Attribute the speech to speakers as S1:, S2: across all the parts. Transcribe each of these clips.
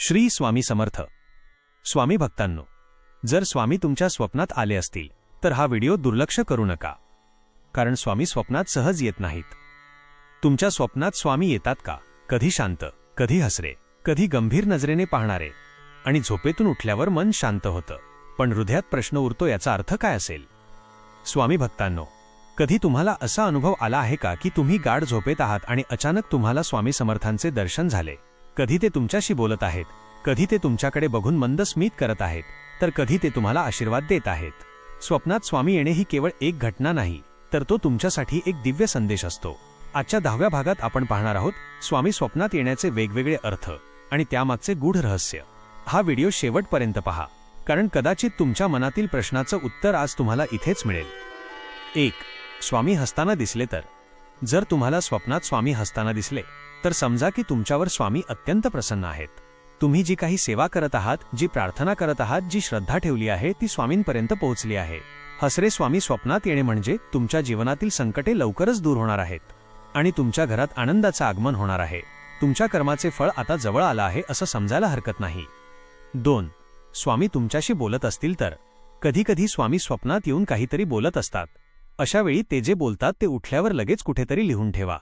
S1: श्री स्वामी समर्थ. स्वामी भक्तांनो जर स्वामी तुमच्या स्वप्नात आले असतील तर हा व्हिडिओ दुर्लक्ष करू नका. कारण स्वामी स्वप्नात सहज येत नाहीत. तुमच्या स्वप्नात स्वामी येतात का? कधी शांत कधी हसरे कधी गंभीर नजरेने पाहणारे आणि झोपेतून उठल्यावर मन शांत होतं. पण हृदयात प्रश्न उरतो याचा अर्थ काय असेल? स्वामी भक्तांनो कधी तुम्हाला असा अनुभव आला आहे का की तुम्ही गाढ झोपेत आहात आणि अचानक तुम्हाला स्वामी समर्थांचे दर्शन झाले? कधी ते तुमच्याशी बोलत आहेत? कधी ते तुमच्याकडे बघून मंद स्मित करत आहेत? तर कधी ते तुम्हाला आशीर्वाद देत आहेत? स्वप्नात स्वामी येणे ही केवळ एक घटना नाही तर तो तुमच्यासाठी एक दिव्य संदेश असतो. आजच्या दहाव्या भागात आपण पाहणार आहोत स्वामी स्वप्नात येण्याचे वेगवेगळे अर्थ आणि त्यामागचे गूढ रहस्य. हा व्हिडिओ शेवटपर्यंत पहा कारण कदाचित तुमच्या मनातील प्रश्नाचं उत्तर आज तुम्हाला इथेच मिळेल. एक स्वामी हसताना दिसले तर. जर तुम्हाला स्वप्नात स्वामी हसताना दिसले तर समजा की तुमच्यावर स्वामी अत्यंत प्रसन्न आहेत. तुम्ही जी काही सेवा करत आहात जी प्रार्थना करत आहात जी श्रद्धा ठेवली आहे ती स्वामींपर्यंत पोहोचली आहे. हसरे स्वामी स्वप्नात येणे म्हणजे तुमच्या जीवनातील संकटे लवकरच दूर होणार आहेत. आणि तुमच्या घरात आनंदाचं आगमन होणार आहे. तुमच्या कर्माचे फळ आता जवळ आलं आहे असं समजायला हरकत नाही. दोन. स्वामी तुमच्याशी बोलत असतील तर. कधीकधी स्वामी स्वप्नात येऊन काहीतरी बोलत असतात. अशावेळी ते जे बोलतात ते उठल्यावर लगेच कुठेतरी लिहून ठेवा.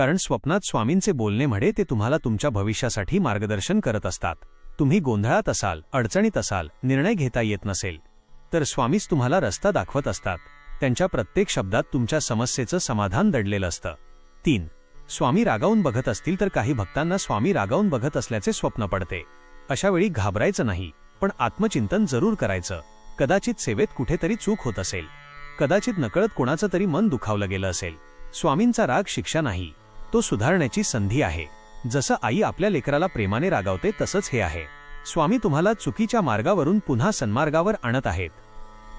S1: कारण स्वप्नात स्वामींचे बोलणे म्हणे ते तुम्हाला तुमच्या भविष्यासाठी मार्गदर्शन करत असतात. तुम्ही गोंधळात असाल अडचणीत असाल निर्णय घेता येत नसेल. तर स्वामीच तुम्हाला रस्ता दाखवत असतात. त्यांच्या प्रत्येक शब्दात तुमच्या समस्येचं समाधान दडलेलं असतं. तीन. स्वामी रागावून बघत असतील तर काही भक्तांना स्वामी रागावून बघत असल्याचे स्वप्न पडते. अशावेळी घाबरायचं नाही पण आत्मचिंतन जरूर करायचं. कदाचित सेवेत कुठेतरी चूक होत असेल. कदाचित नकळत कोणाचं तरी मन दुखावलं गेलं असेल. स्वामींचा राग शिक्षा नाही. तो सुधारण्याची संधी आहे. जसं आई आपल्या लेकराला प्रेमाने रागावते तसंच हे आहे. स्वामी तुम्हाला चुकीच्या मार्गावरून पुन्हा सन्मार्गावर आणत आहेत.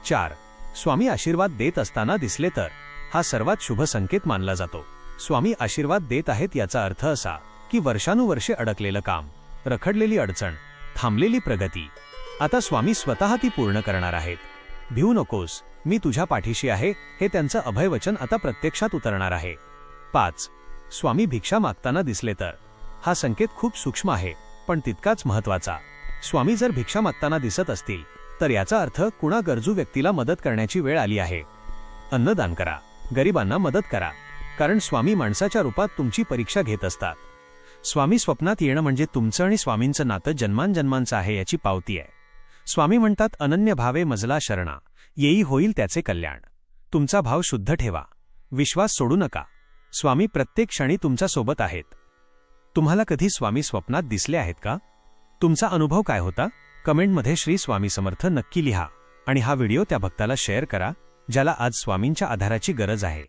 S1: चार. स्वामी आशीर्वाद देत असताना दिसले तर हा सर्वात शुभ संकेत मानला जातो. स्वामी आशीर्वाद देत आहेत याचा अर्थ असा की वर्षानुवर्षे अडकलेलं काम रखडलेली अडचण थांबलेली प्रगती. आता स्वामी स्वतः ती पूर्ण करणार आहेत. भिवू नकोस मी तुझ्या पाठीशी आहे हे त्यांचं अभयवचन आता प्रत्यक्षात उतरणार आहे. पाच. स्वामी भिक्षा मागताना दिसले तर. हा संकेत खूप सूक्ष्म आहे पण तितकाच महत्त्वाचा स्वामी जर भिक्षा मागताना दिसत असतील तर याचा अर्थ कुणा गरजू व्यक्तीला मदत करण्याची वेळ आली आहे. अन्नदान करा. गरिबांना मदत करा. कारण स्वामी माणसाच्या रूपात तुमची परीक्षा घेत असतात. स्वामी स्वप्नात येणं म्हणजे तुमचं आणि स्वामींचं नातं जन्मांजन्मांचं आहे याची पावती आहे. स्वामी म्हणतात अनन्य भावे मजला शरणा. येई होईल त्याचे कल्याण. तुमचा भाव शुद्ध ठेवा. विश्वास सोडू नका. स्वामी प्रत्येक क्षणी तुमच्यासोबत आहेत. तुम्हाला कधी स्वामी स्वप्नात दिसले आहेत का? तुमचा अनुभव काय होता? कमेंटमध्ये श्री स्वामी समर्थ नक्की लिहा आणि हा व्हिडिओ त्या भक्ताला शेअर करा ज्याला आज स्वामींच्या आधाराची गरज आहे.